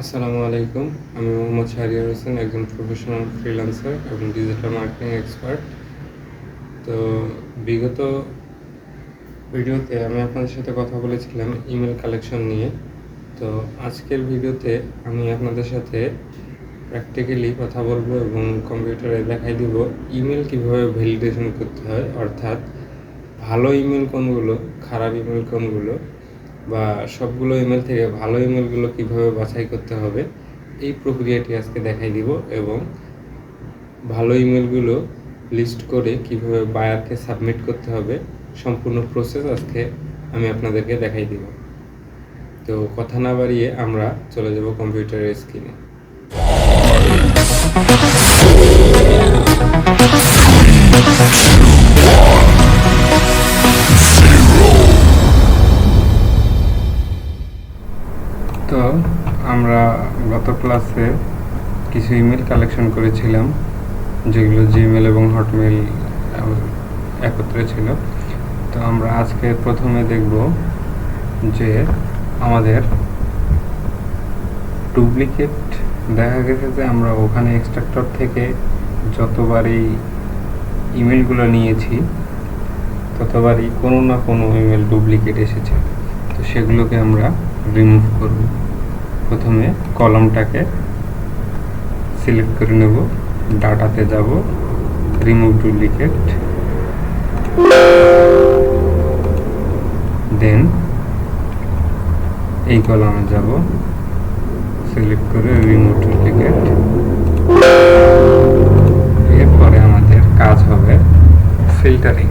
আসসালামু আলাইকুম। আমি মোহাম্মদ শাহরিয়ার হোসেন, একজন প্রফেশনাল ফ্রিল্যান্সার এবং ডিজিটাল মার্কেটিং এক্সপার্ট তো বিগত ভিডিওতে আমি আপনাদের সাথে কথা বলেছিলাম ইমেল কালেকশন নিয়ে। তো আজকের ভিডিওতে আমি আপনাদের সাথে প্র্যাকটিক্যালি কথা বলব এবং কম্পিউটারে দেখাই দিব ইমেল কীভাবে ভ্যালিডেশন করতে হয়। অর্থাৎ ভালো ইমেল কোনগুলো, খারাপ ইমেল কোনগুলো বা সবগুলো ইমেল থেকে ভালো ইমেলগুলো কীভাবে বাছাই করতে হবে, এই প্রক্রিয়াটি আজকে দেখাই দিব এবং ভালো ইমেলগুলো লিস্ট করে কীভাবে বায়ারকে সাবমিট করতে হবে, সম্পূর্ণ প্রসেস আজকে আমি আপনাদেরকে দেখাই দিব। তো কথা না বাড়িয়ে আমরা চলে যাব কম্পিউটারের স্ক্রিনে তো আমরা গত ক্লাসে কিছু ইমেল কালেকশন করেছিলাম, যেগুলো জিমেল এবং হটমেল একত্রে ছিল। তো আমরা আজকে প্রথমে দেখব যে আমাদের ডুপ্লিকেট দেখা গেছে যে আমরা ওখানে এক্সট্রাক্টর থেকে যতবারই ইমেলগুলো নিয়েছি, ততবারই কোনো না কোনো ইমেল ডুপ্লিকেট এসেছে। তো সেগুলোকে আমরা রিমুভ করব। প্রথমে কলমটাকে সিলেক্ট করে নেব, ডাটাতে যাব রিমুভ ডুপ্লিকেট দেন এই কলমে যাব সিলেক্ট করে রিমুভ ডুপ্লিকেট এরপরে আমাদের কাজ হবে ফিল্টারিং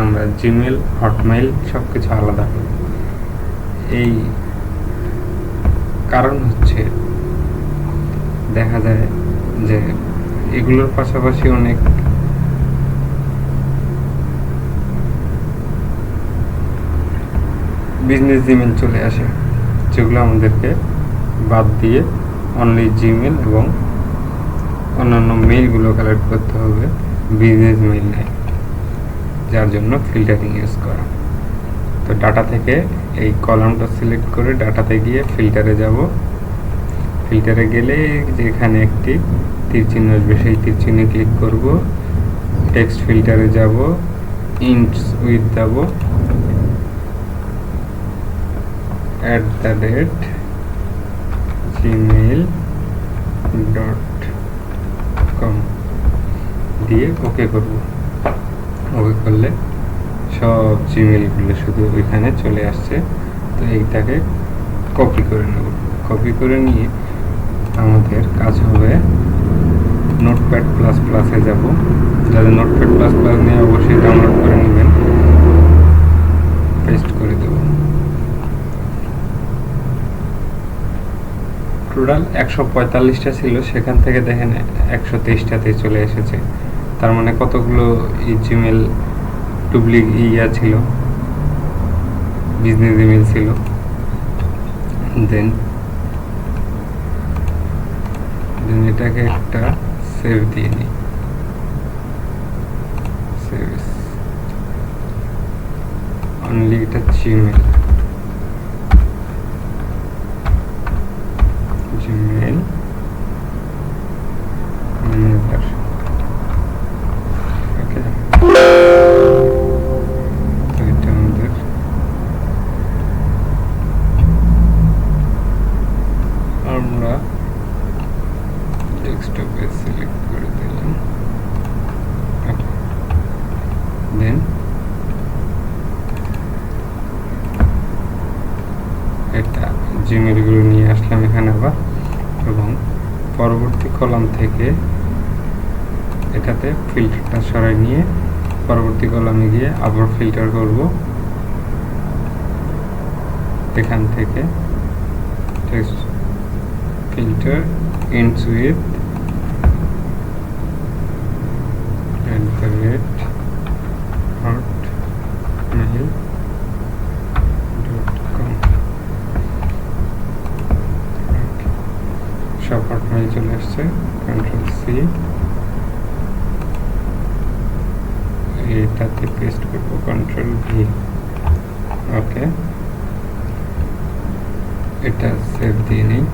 আমরা জিমেল হটমেল সব কিছু আলাদা। এই কারণ হচ্ছে দেখা যায় যে এগুলোর পাশাপাশি অনেক বিজনেস জিমেল চলে আসে, যেগুলো আমাদেরকে বাদ দিয়ে অনলি জিমেল এবং অন্যান্য মেইলগুলো কালেক্ট করতে হবে বিজনেস মেইল নেয় যার জন্য ফিল্টারিং ইউজ করা। তো ডাটা থেকে এই কলামটা সিলেক্ট করে ডাটাতে গিয়ে ফিল্টারে যাব। ফিল্টারে গেলে যেখানে একটি তীর চিহ্ন আসবে, সেই তীর ক্লিক করব। টেক্সট ফিল্টারে যাব ইন্টস উইথ যাব। At the rate gmail dot com দিয়ে ওকে করব। ওকে করলে সব জিমেলগুলো শুধু ওইখানে চলে আসছে। তো এইটাকে কপি করে নেব। কপি করে নিয়ে আমাদের কাজ হবে নোটপ্যাড প্লাস প্লাসে যাব। যাদের নোটপ্যাড প্লাস প্লাস নিয়ে অবশ্যই ডাউনলোড করে নেবেন। পেস্ট করে দেব। টোটাল একশো পঁয়তাল্লিশটা ছিল। সেখান থেকে দেখেন একশো তেইশটাতে চলে এসেছে। তার মানে কতগুলো এই জিমেল ডুপ্লিক ইয়া ছিল বিজনেস ইমেল ছিল দেন দেন এটাকে একটা সেভ দিয়ে নিই। সেভ অনলি এটা জিমেল ম্যানেজার ওকে এটা আমাদের আমরা ডেস্কটপে সিলেক্ট করে দিলাম দেন এটা জিমেলগুলো নিয়ে আসলাম এখানে আবার এবং পরবর্তী কলাম থেকে এটাতে ফিল্টারটা সরাই নিয়ে পরবর্তী কলামে গিয়ে আবার ফিল্টার করব। এখান থেকে ফিল্টার ends with সব হটমেল চলে আসছে কন্ট্রোল সি এটাতে পেস্ট করব কন্ট্রোল ভি ওকে এটা সেভ দিয়ে নিই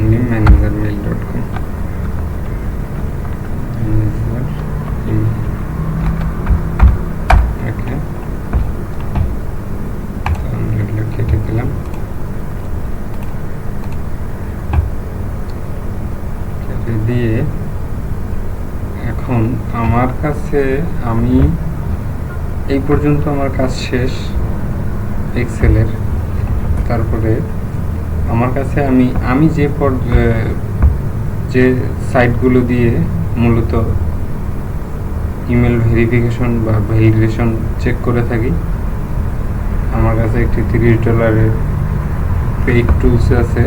new manager mail dot com কাছে আমি এই পর্যন্ত আমার কাজ শেষ এক্সেলের তারপরে আমার কাছে আমি আমি যে পর- যে সাইটগুলো দিয়ে মূলত ইমেল ভেরিফিকেশন বা ভ্যালিডেশন চেক করে থাকি, আমার কাছে একটি তিরিশ ডলারের পেইড টুলস আছে,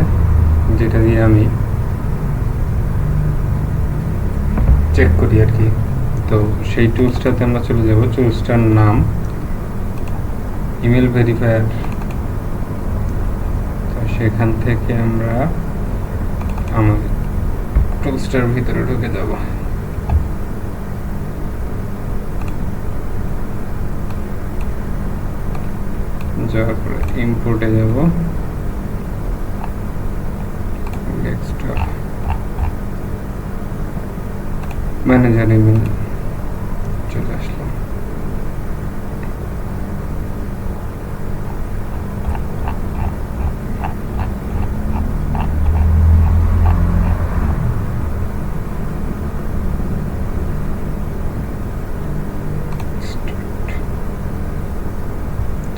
যেটা দিয়ে আমি চেক করি আর কি। তো সেই টুলসটাতে আমরা চলে যাব। টুলসটার নাম ইমেল ভেরিফায়ার তো সেখান থেকে আমরা আমার টুলসটার ভিতরে ঢুকে যাব। যাওয়ার পরে ইম্পোর্টে যাব। ম্যানেজার ইমেল চলে আসলাম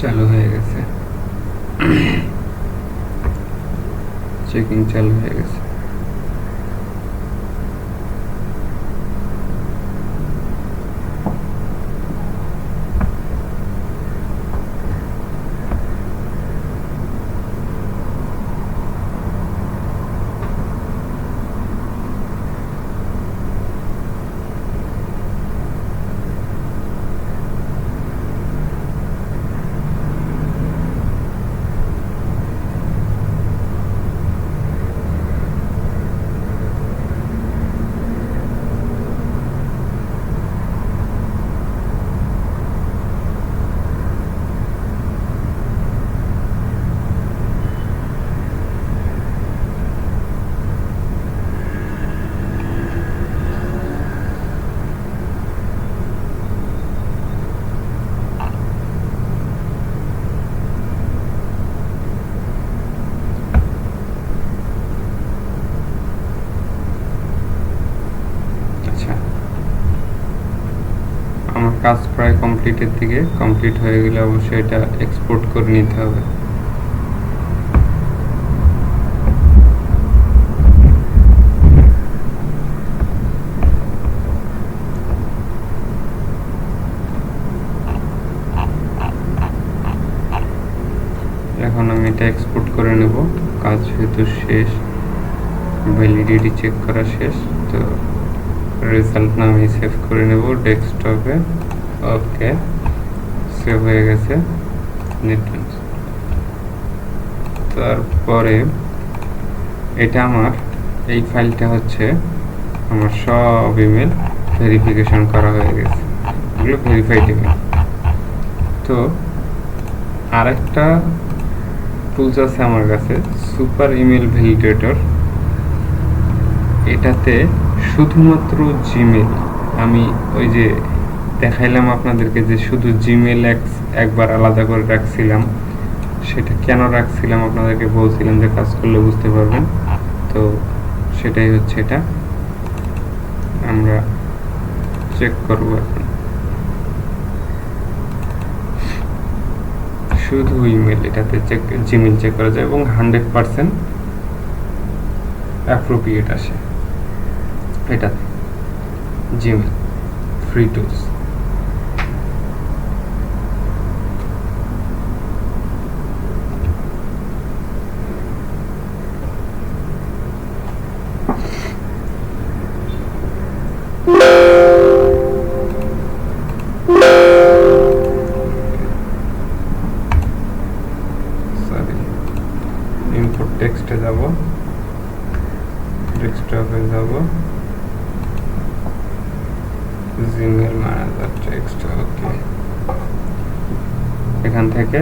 চালু হয়ে গেছে চেকিং চালু হয়ে গেছে আচ্ছা আমার কাজ প্রায় কমপ্লিটের দিকে কমপ্লিট হয়ে গেলে অবশ্যই এটা এক্সপোর্ট করে নিতে হবে। এখন আমি এটা এক্সপোর্ট করে নেব। কাজ যেহেতু শেষ ভ্যালিডিটি চেক করা শেষ, তো রেজাল্ট আমি সেভ করে নেব ডেস্কটপে ওকে সেভ হয়ে গেছে। তারপরে এটা আমার, এই ফাইলটা হচ্ছে আমার সব ইমেল ভেরিফিকেশন করা হয়ে গেছে। এগুলো ভেরিফাইড ইমেল তো আরেকটা টুলস আছে আমার কাছে সুপার ইমেল ভ্যালিডেটর এটাতে শুধুমাত্র জিমেল আমি ওই যে দেখাইলাম আপনাদেরকে যে শুধু জিমেল একবার আলাদা করে রাখছিলাম। সেটা কেন রাখছিলাম আপনাদেরকে বলছিলাম যে কাজ করলে বুঝতে পারবেন। তো সেটাই হচ্ছে এটা। আমরা চেক করব এখন। শুধু ইমেল এটাতে চেক জিমেল চেক করা যায় এবং হান্ড্রেড পার্সেন্ট অ্যাপ্রোপ্রিয়েট আসে। এটাতে gmail free tools sorry input টেক্সটে যাব ডেস্কটপে যাব জিমেল ম্যানেজার টেক্সট ওকে এখান থেকে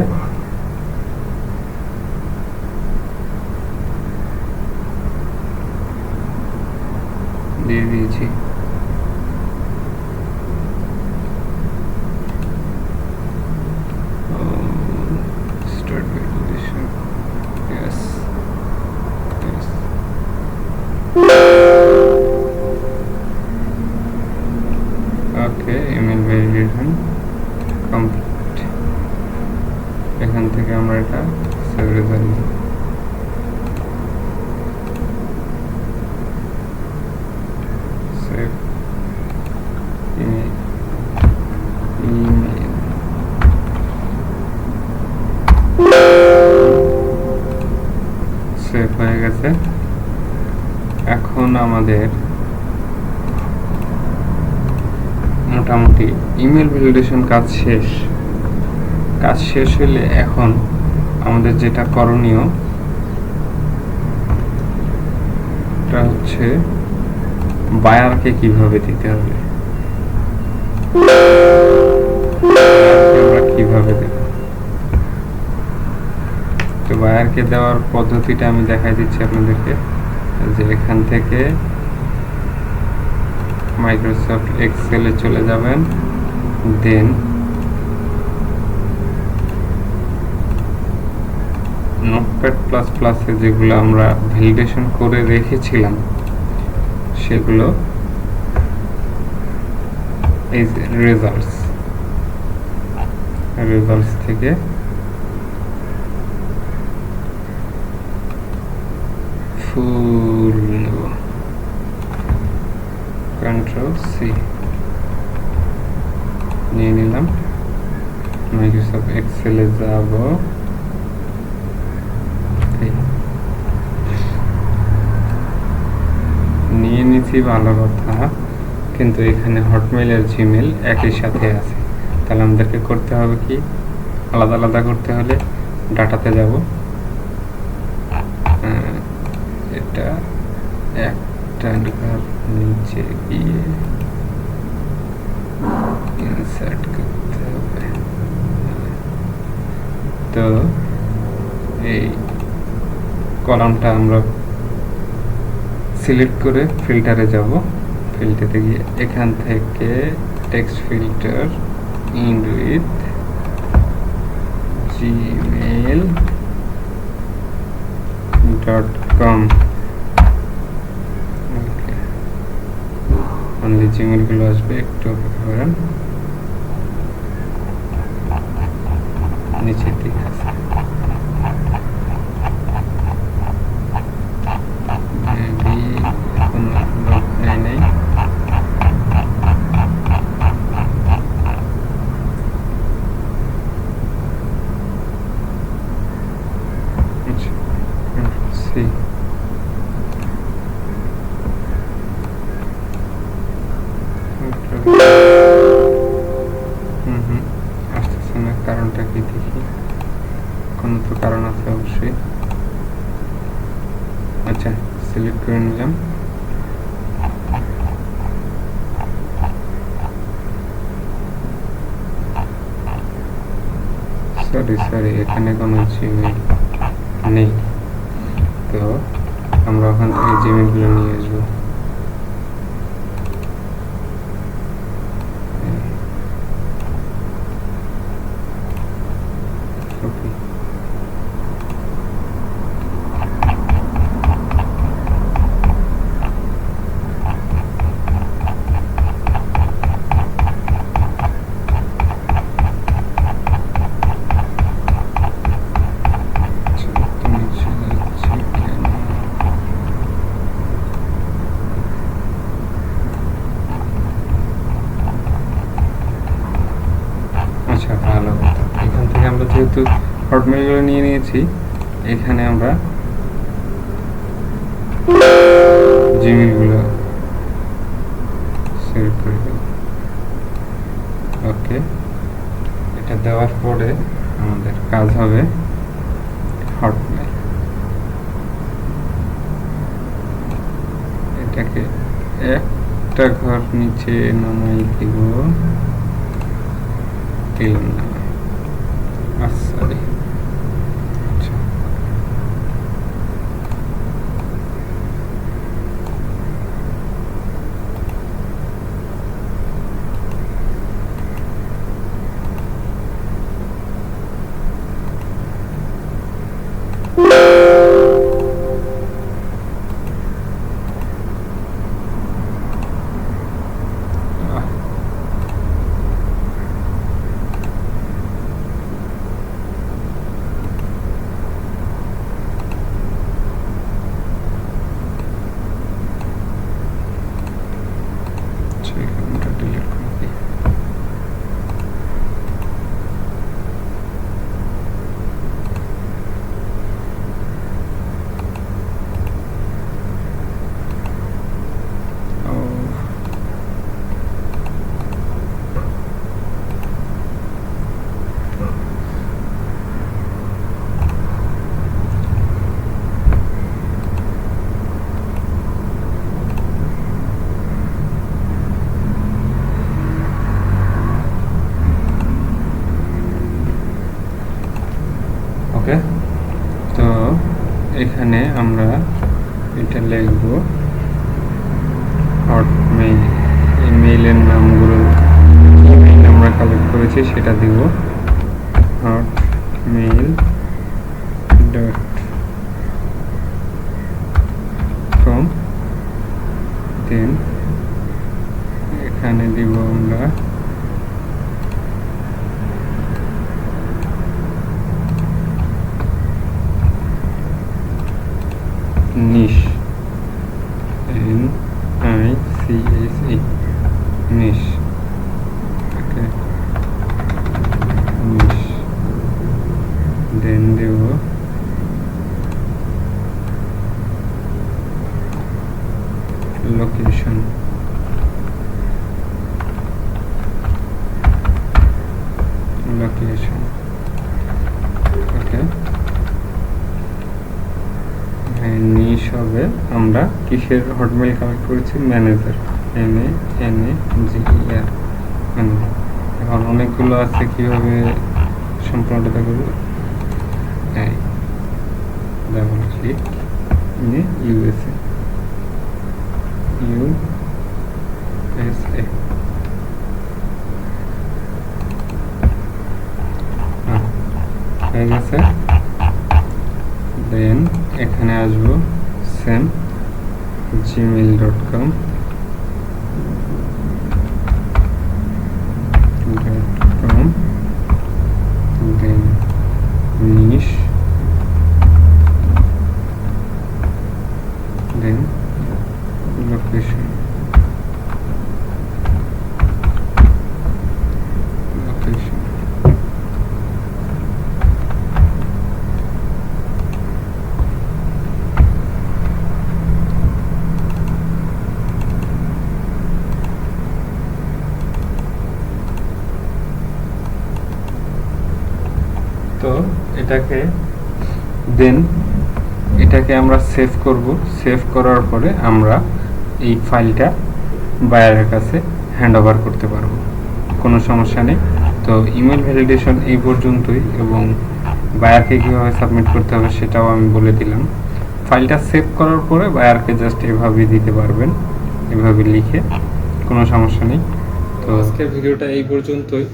দিয়ে দিয়েছি Oh, start validation. Yes. Yes. Okay email verification complete এখান থেকে আমরা এটা save result save email email save গেছে। এখন আমাদের মোটামুটি ইমেল ভ্যালিডেশন কাজ শেষ। কাজ শেষ হলে এখন আমাদের যেটা করণীয় এটা হচ্ছে বায়ারকে কীভাবে দিতে হবে? কীভাবে তো বায়ারকে দেওয়ার পদ্ধতিটা আমি দেখাই দিচ্ছি আপনাদেরকে। যে এখান থেকে মাইক্রোসফট এক্সেলে চলে যাবেন দেন নোটপ্যাড প্লাস প্লাসে যেগুলো আমরা ভ্যালিডেশন করে রেখেছিলাম, সেগুলো এই রেজাল্টস রেজাল্টস থেকে ফুল নেব কন্ট্রোল সি নিয়ে নিলাম। মাইক্রোসফট এক্সেলে যাব। নিয়ে নিছি ভালো কথা, কিন্তু এখানে হটমেল আর জিমেল একই সাথে আছে। তাহলে আমাদেরকে করতে হবে কি? আলাদা আলাদা করতে হলে ডাটাতে যাব। ঘর নিচে গিয়ে ইনসার্ট করতে হবে তো এই কলামটা আমরা সিলেক্ট করে ফিল্টারে যাব। ফিল্টারে গিয়ে এখান থেকে text filter in with gmail dot com only জিমেলগুলো আসবে একটু অপেক্ষা করেন। নিচের দিকে Maybe কারণ আছে অবশ্যই। আচ্ছা সিলেক্ট করে নিলাম। সরি সরি এখানে কোনো জিমেল নেই। তো, আমরা ওখান থেকে জিমেলগুলো নিয়ে আসব ওকে তুমি চলে যাচ্ছি কেন আচ্ছা ভালো কথা এখান থেকে আমরা যেহেতু হটমেলগুলো নিয়ে নিয়েছি। এখানে আমরা জিমেলগুলো সিলেক্ট করে ওকে। এটা দেওয়ার পরে আমাদের কাজ হবে হটমেল এটাকে একটা ঘর নিচে নামাই দিব। দিলাম না আচ্ছা এখানে আমরা এটা লিখব হটমেইল ইমেইলের নামগুলো ইমেইল আমরা কালেক্ট করেছি সেটা দিব। হটমেইল ডট কম দেন এখানে দিব আমরা niche N I C S E niche okay niche then Dev okay niche হবে আমরা কিসের হটমেল কালেক্ট করেছি? Manager M A N A G এখন অনেকগুলো আছে, কীভাবে সম্পূর্ণটা করব এই। Double click USA U S A হয়ে গেছে। দেন এখানে আসব। Same gmail dot com dot com then niche then location location তো এটাকে দেন, এটাকে আমরা সেভ করব। সেভ করার পরে আমরা এই ফাইলটা বায়ারের কাছে হ্যান্ড ওভার করতে পারব। কোনো সমস্যা নেই। তো ইমেল ভ্যালিডেশন এই পর্যন্তই এবং বায়ারকে কীভাবে সাবমিট করতে হবে সেটাও আমি বলে দিলাম। ফাইলটা সেভ করার পরে বায়ারকে জাস্ট এভাবে দিতে পারবেন, এভাবে লিখে। কোনো সমস্যা নেই। তো আজকের ভিডিওটা এই পর্যন্তই।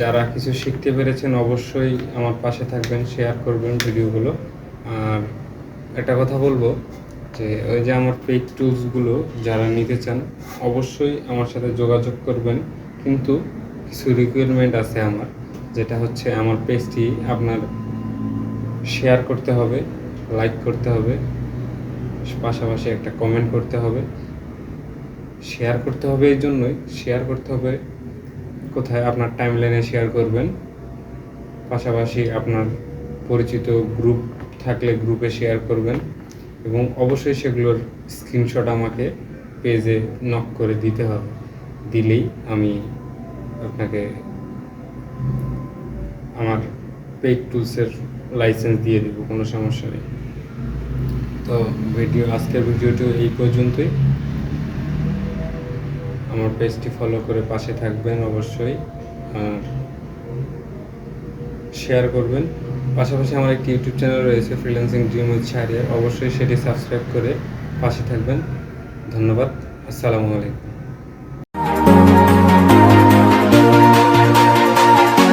যারা কিছু শিখতে পেরেছেন, অবশ্যই আমার পাশে থাকবেন শেয়ার করবেন ভিডিওগুলো। আর একটা কথা বলব, যে ওই যে আমার পেইড টুলসগুলো যারা নিতে চান, অবশ্যই আমার সাথে যোগাযোগ করবেন। কিন্তু কিছু রিকোয়ারমেন্ট আছে আমার, যেটা হচ্ছে আমার পেজটি আপনার শেয়ার করতে হবে লাইক করতে হবে, পাশাপাশি একটা কমেন্ট করতে হবে। শেয়ার করতে হবে এই জন্যই শেয়ার করতে হবে কোথায় আপনার টাইম লাইনে শেয়ার করবেন? পাশাপাশি আপনার পরিচিত গ্রুপ থাকলে গ্রুপে শেয়ার করবেন এবং অবশ্যই সেগুলোর স্ক্রিনশট আমাকে পেজে নক করে দিতে হবে। দিলেই আমি আপনাকে আমার পেইড টুলসের লাইসেন্স দিয়ে দেবো, কোনো সমস্যা নেই। তো ভিডিও আজকের ভিডিওটি এই পর্যন্তই। আমার পেজটি ফলো করে পাশে থাকবেন অবশ্যই আর শেয়ার করবেন। পাশাপাশি আমার একটি ইউটিউব চ্যানেল রয়েছে ফ্রিল্যান্সিং ড্রিম উইথ শাহরিয়ার অবশ্যই সেটি সাবস্ক্রাইব করে পাশে থাকবেন। ধন্যবাদ। আসসালামু আলাইকুম।